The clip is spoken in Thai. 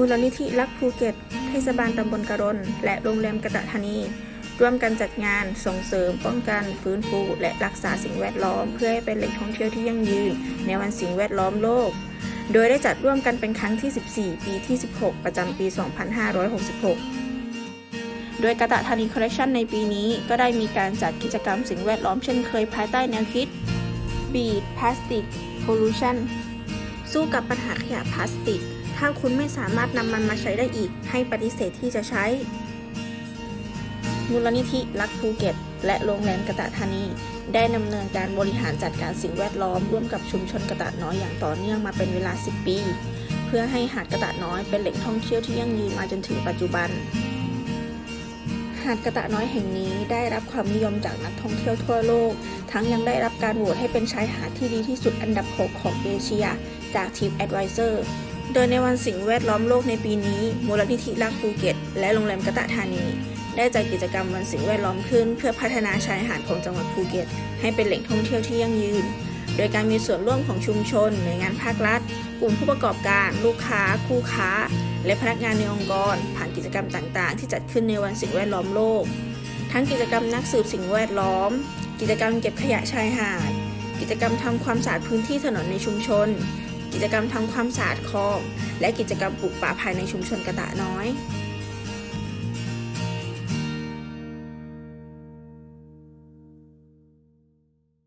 มูลนิธิรักภูเก็ต เทศบาลตำบลกระรนและโรงแรมกระตะธานี ร่วมกันจัดงานส่งเสริมป้องกันฟื้นฟู และรักษาสิ่งแวดล้อม เพื่อให้เป็นแหล่งท่องเที่ยวที่ยั่งยืน ในวันสิ่งแวดล้อมโลก โดยได้จัดร่วมกันเป็นครั้งที่ 14 ปีที่ 16 ประจำปี 2566โดยกระตะธานีคอลเลคชันในปีนี้ก็ได้มีการจัดกิจกรรมสิ่งแวดล้อมเช่นเคยภายใต้แนวคิด Beat Plastic Pollution สู้กับปัญหาขยะพลาสติก ถ้าคุณไม่สามารถนำมันมาใช้ได้อีก ให้ปฏิเสธที่จะใช้ มูลนิธิรักภูเก็ต และโรงแรมกระตะธานี ได้ดำเนินการบริหารจัดการสิ่งแวดล้อมร่วมกับชุมชนกระตะน้อยอย่างต่อเนื่องมาเป็นเวลา 10 ปี เพื่อให้หาดกระตะน้อยเป็นแหล่งท่องเที่ยวที่ยั่งยืนมาจนถึงปัจจุบันหาดกระตะน้อยแห่งนี้ได้รับความนิยมจากนักท่องเที่ยวทั่วโลก ทั้งยังได้รับการโหวตให้เป็นชายหาดที่ดีที่สุดอันดับ 6 ของเอเชีย จากทีม Advisor โดยในวันสิ่งแวดล้อมโลกในปีนี้ มูลนิธิรักภูเก็ต และโรงแรมกะตะธานี ได้จัดกิจกรรมวันสิ่งแวดล้อมขึ้น เพื่อพัฒนาชายหาดของจังหวัดภูเก็ต ให้เป็นแหล่งท่องเที่ยวที่ยั่งยืน โดยการมีส่วนร่วมของชุมชน หน่วยงานภาครัฐ กลุ่มผู้ประกอบการ ลูกค้า คู่ค้า และพนักงานในองค์กร ผ่านกิจกรรมต่าง ๆ ที่จัดขึ้นในวันสิ่งแวดล้อมโลก ทั้งกิจกรรมนักสืบสิ่งแวดล้อม กิจกรรมเก็บขยะชายหาด กิจกรรมทำความสะอาดพื้นที่ถนนในชุมชน กิจกรรมทำความสะอาดคลอง และกิจกรรมปลูกป่าภายในชุมชนกระตะน้อย